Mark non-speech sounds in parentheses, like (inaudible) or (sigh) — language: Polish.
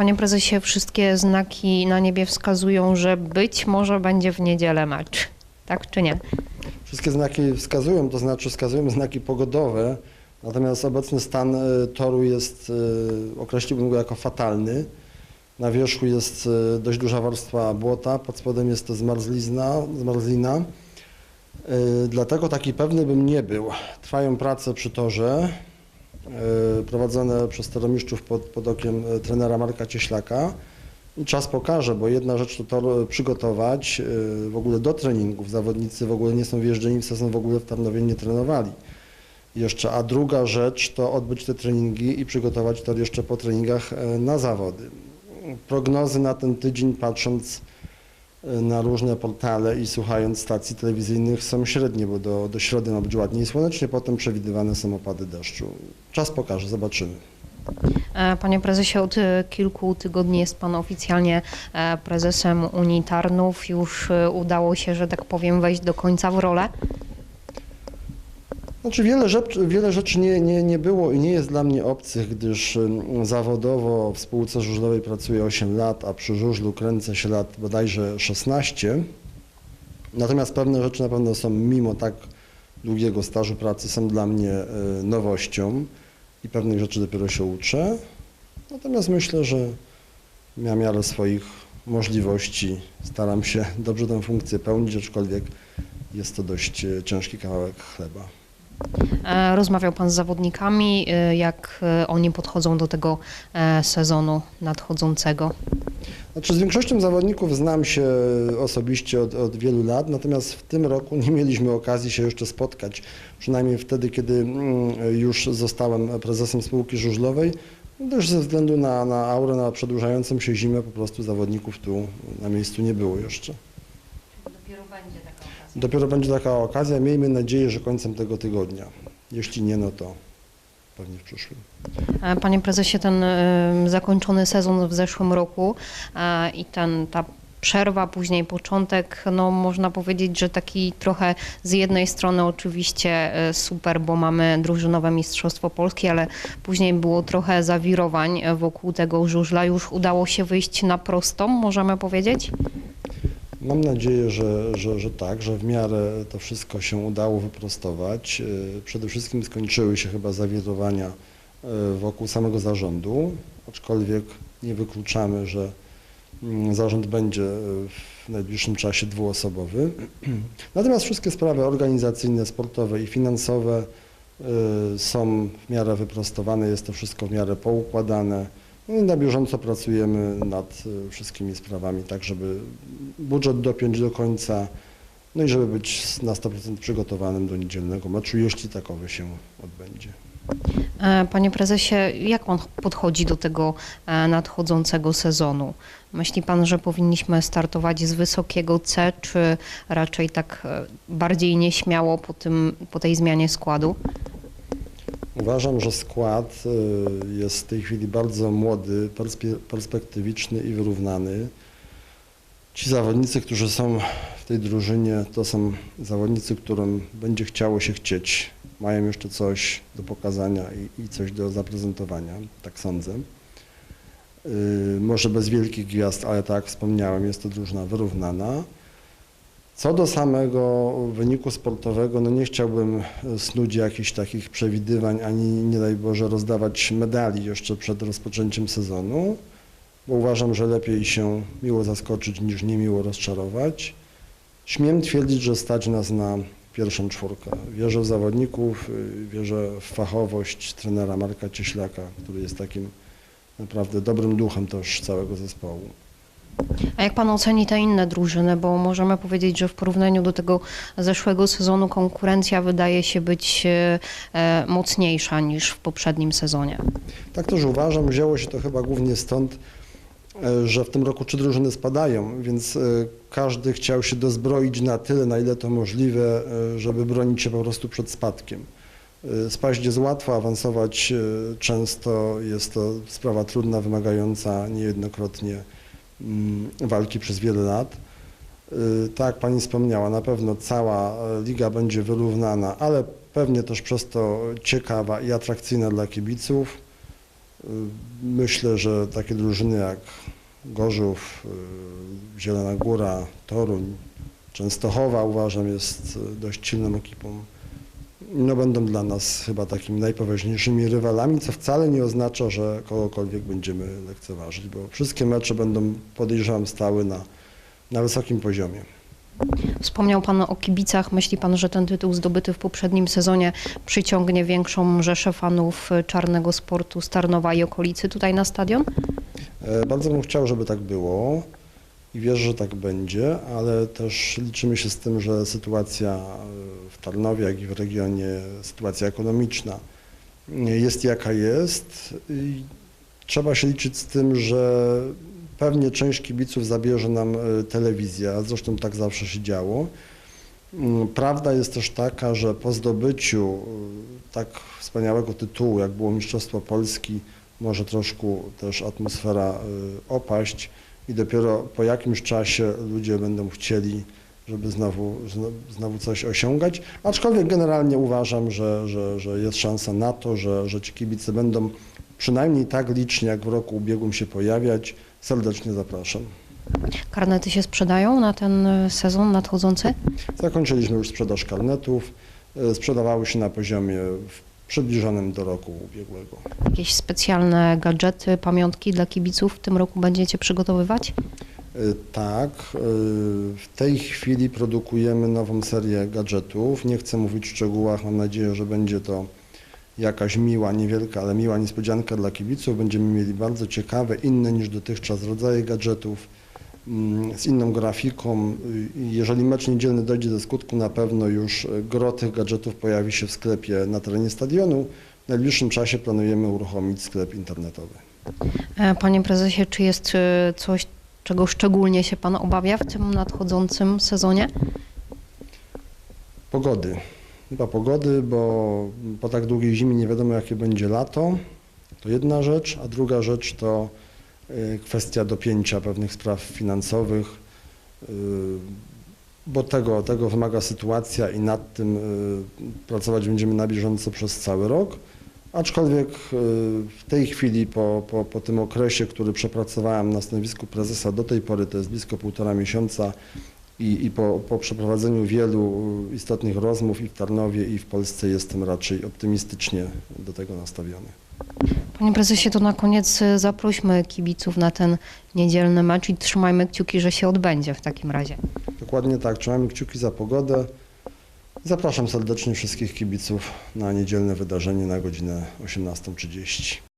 Panie prezesie, wszystkie znaki na niebie wskazują, że być może będzie w niedzielę mecz. Tak czy nie? Wszystkie znaki wskazują, to znaczy wskazują znaki pogodowe, natomiast obecny stan e, toru jest, e, określiłbym go jako fatalny. Na wierzchu jest e, dość duża warstwa błota, pod spodem jest to zmarzlizna, zmarzlina. Dlatego taki pewny bym nie był. Trwają prace przy torze, prowadzone przez steromistrzów pod, pod okiem e, trenera Marka Cieślaka. Czas pokaże, bo jedna rzecz to tor przygotować yy, w ogóle do treningów. Zawodnicy w ogóle nie są wjeżdżeni w sezon, w ogóle w Tarnowie nie trenowali. Jeszcze, a druga rzecz to odbyć te treningi i przygotować tor jeszcze po treningach e, na zawody. Prognozy na ten tydzień, patrząc e, na różne portale i słuchając stacji telewizyjnych są średnie, bo do, do środy ma być ładnie i słonecznie, potem przewidywane są opady deszczu. Czas pokaże, zobaczymy. E, Panie prezesie, od e, kilku tygodni jest pan oficjalnie e, prezesem Unii Tarnów. Już udało się, że tak powiem, wejść do końca w rolę. Znaczy wiele rzeczy, wiele rzeczy nie, nie, nie było i nie jest dla mnie obcych, gdyż zawodowo w spółce żużlowej pracuję 8 lat, a przy żużlu kręcę się lat bodajże 16. Natomiast pewne rzeczy na pewno są, mimo tak długiego stażu pracy, są dla mnie y, nowością i pewnych rzeczy dopiero się uczę. Natomiast myślę, że na miarę swoich możliwości staram się dobrze tę funkcję pełnić, aczkolwiek jest to dość y, ciężki kawałek chleba. E, Rozmawiał pan z zawodnikami, e, jak e, oni podchodzą do tego sezonu nadchodzącego. Znaczy z większością zawodników znam się osobiście od, od wielu lat, natomiast w tym roku nie mieliśmy okazji się jeszcze spotkać, przynajmniej wtedy, kiedy mm, już zostałem prezesem spółki żużlowej, gdyż ze względu na, na aurę, na przedłużającą się zimę po prostu zawodników tu na miejscu nie było jeszcze. Dopiero będzie taka okazja. Dopiero będzie taka okazja, miejmy nadzieję, że końcem tego tygodnia. Jeśli nie, no to pewnie w przyszłym. Panie prezesie, ten zakończony sezon w zeszłym roku i ten, ta przerwa, później początek, no można powiedzieć, że taki trochę z jednej strony oczywiście e, super, bo mamy drużynowe Mistrzostwo Polski, ale później było trochę zawirowań e, wokół tego żużla. Już udało się wyjść na prostą, możemy powiedzieć? Mam nadzieję, że, że, że tak, że w miarę to wszystko się udało wyprostować. Yy, Przede wszystkim skończyły się chyba zawirowania yy, wokół samego zarządu, aczkolwiek nie wykluczamy, że mm, zarząd będzie yy, w najbliższym czasie dwuosobowy. (clears throat) Natomiast wszystkie sprawy organizacyjne, sportowe i finansowe są w miarę wyprostowane, jest to wszystko w miarę poukładane. No i na bieżąco pracujemy nad y, wszystkimi sprawami, tak żeby budżet dopiąć do końca, no i żeby być na 100% przygotowanym do niedzielnego meczu, jeśli takowy się odbędzie. E, Panie prezesie, jak pan podchodzi do tego e, nadchodzącego sezonu? Myśli pan, że powinniśmy startować z wysokiego C, czy raczej tak e, bardziej nieśmiało po, tym, po tej zmianie składu? Uważam, że skład y, jest w tej chwili bardzo młody, perspe- perspektywiczny i wyrównany. Ci zawodnicy, którzy są w tej drużynie, to są zawodnicy, którym będzie chciało się chcieć. Mają jeszcze coś do pokazania i, i coś do zaprezentowania, tak sądzę. Y, Może bez wielkich gwiazd, ale tak jak wspomniałem, jest to drużyna wyrównana. Co do samego wyniku sportowego, no nie chciałbym e, snuć jakichś takich przewidywań, ani nie daj Boże rozdawać medali jeszcze przed rozpoczęciem sezonu, bo uważam, że lepiej się miło zaskoczyć niż niemiło rozczarować. Śmiem twierdzić, że stać nas na pierwszą czwórkę. Wierzę w zawodników, y, wierzę w fachowość trenera Marka Cieślaka, który jest takim naprawdę dobrym duchem też całego zespołu. A jak pan oceni te inne drużyny? Bo możemy powiedzieć, że w porównaniu do tego zeszłego sezonu konkurencja wydaje się być e, e, mocniejsza niż w poprzednim sezonie. Tak też uważam. Wzięło się to chyba głównie stąd, e, że w tym roku trzy drużyny spadają, więc każdy chciał się dozbroić na tyle, na ile to możliwe, żeby bronić się po prostu przed spadkiem. Spaść jest łatwo, awansować często jest to sprawa trudna, wymagająca niejednokrotnie walki przez wiele lat. E, Tak jak Pani wspomniała, na pewno cała e, liga będzie wyrównana, ale pewnie też przez to ciekawa i atrakcyjna dla kibiców. Y, Myślę, że takie drużyny jak Gorzów, y, Zielona Góra, Toruń, Częstochowa uważam jest y, dość silną ekipą. No będą dla nas chyba takimi najpoważniejszymi rywalami, co wcale nie oznacza, że kogokolwiek będziemy lekceważyć, bo wszystkie mecze będą, podejrzewam, stały na, na wysokim poziomie. Wspomniał Pan o kibicach. Myśli Pan, że ten tytuł zdobyty w poprzednim sezonie przyciągnie większą rzeszę fanów czarnego sportu z Tarnowa i okolicy tutaj na stadion? E, Bardzo bym chciał, żeby tak było i wierzę, że tak będzie, ale też liczymy się z tym, że sytuacja e, w Tarnowie, jak i w regionie, sytuacja ekonomiczna jest jaka jest. I trzeba się liczyć z tym, że pewnie część kibiców zabierze nam e, telewizja, zresztą tak zawsze się działo. Mm, Prawda jest też taka, że po zdobyciu e, tak wspaniałego tytułu, jak było Mistrzostwo Polski, może troszkę też atmosfera opaść i dopiero po jakimś czasie ludzie będą chcieli, żeby znowu, zno- znowu coś osiągać. Aczkolwiek generalnie uważam, że, że, że jest szansa na to, że, że ci kibice będą przynajmniej tak liczni, jak w roku ubiegłym się pojawiać. Serdecznie zapraszam. Karnety się sprzedają na ten y, sezon nadchodzący? Zakończyliśmy już sprzedaż karnetów. Y, Sprzedawały się na poziomie w- przybliżonym do roku ubiegłego. Jakieś specjalne gadżety, pamiątki dla kibiców w tym roku będziecie przygotowywać? Y, Tak, y, w tej chwili produkujemy nową serię gadżetów. Nie chcę mówić w szczegółach, mam nadzieję, że będzie to jakaś miła, niewielka, ale miła niespodzianka dla kibiców. Będziemy mieli bardzo ciekawe, inne niż dotychczas rodzaje gadżetów z inną grafiką. Y, Jeżeli mecz niedzielny dojdzie do skutku, na pewno już gro tych gadżetów pojawi się w sklepie na terenie stadionu. W najbliższym czasie planujemy uruchomić sklep internetowy. E, Panie prezesie, czy jest y, coś, czego szczególnie się Pan obawia w tym nadchodzącym sezonie? Pogody. Chyba pogody, bo po tak długiej zimie nie wiadomo jakie będzie lato. To jedna rzecz, a druga rzecz to kwestia dopięcia pewnych spraw finansowych, y, bo tego, tego wymaga sytuacja i nad tym y, pracować będziemy na bieżąco przez cały rok. Aczkolwiek y, w tej chwili, po, po, po tym okresie, który przepracowałem na stanowisku prezesa do tej pory, to jest blisko półtora miesiąca, i, i po, po przeprowadzeniu wielu istotnych rozmów i w Tarnowie, i w Polsce jestem raczej optymistycznie do tego nastawiony. Panie prezesie, to na koniec y, zaprośmy kibiców na ten niedzielny mecz i trzymajmy kciuki, że się odbędzie w takim razie. Dokładnie tak, trzymamy kciuki za pogodę. Zapraszam serdecznie wszystkich kibiców na niedzielne wydarzenie na godzinę 18.30.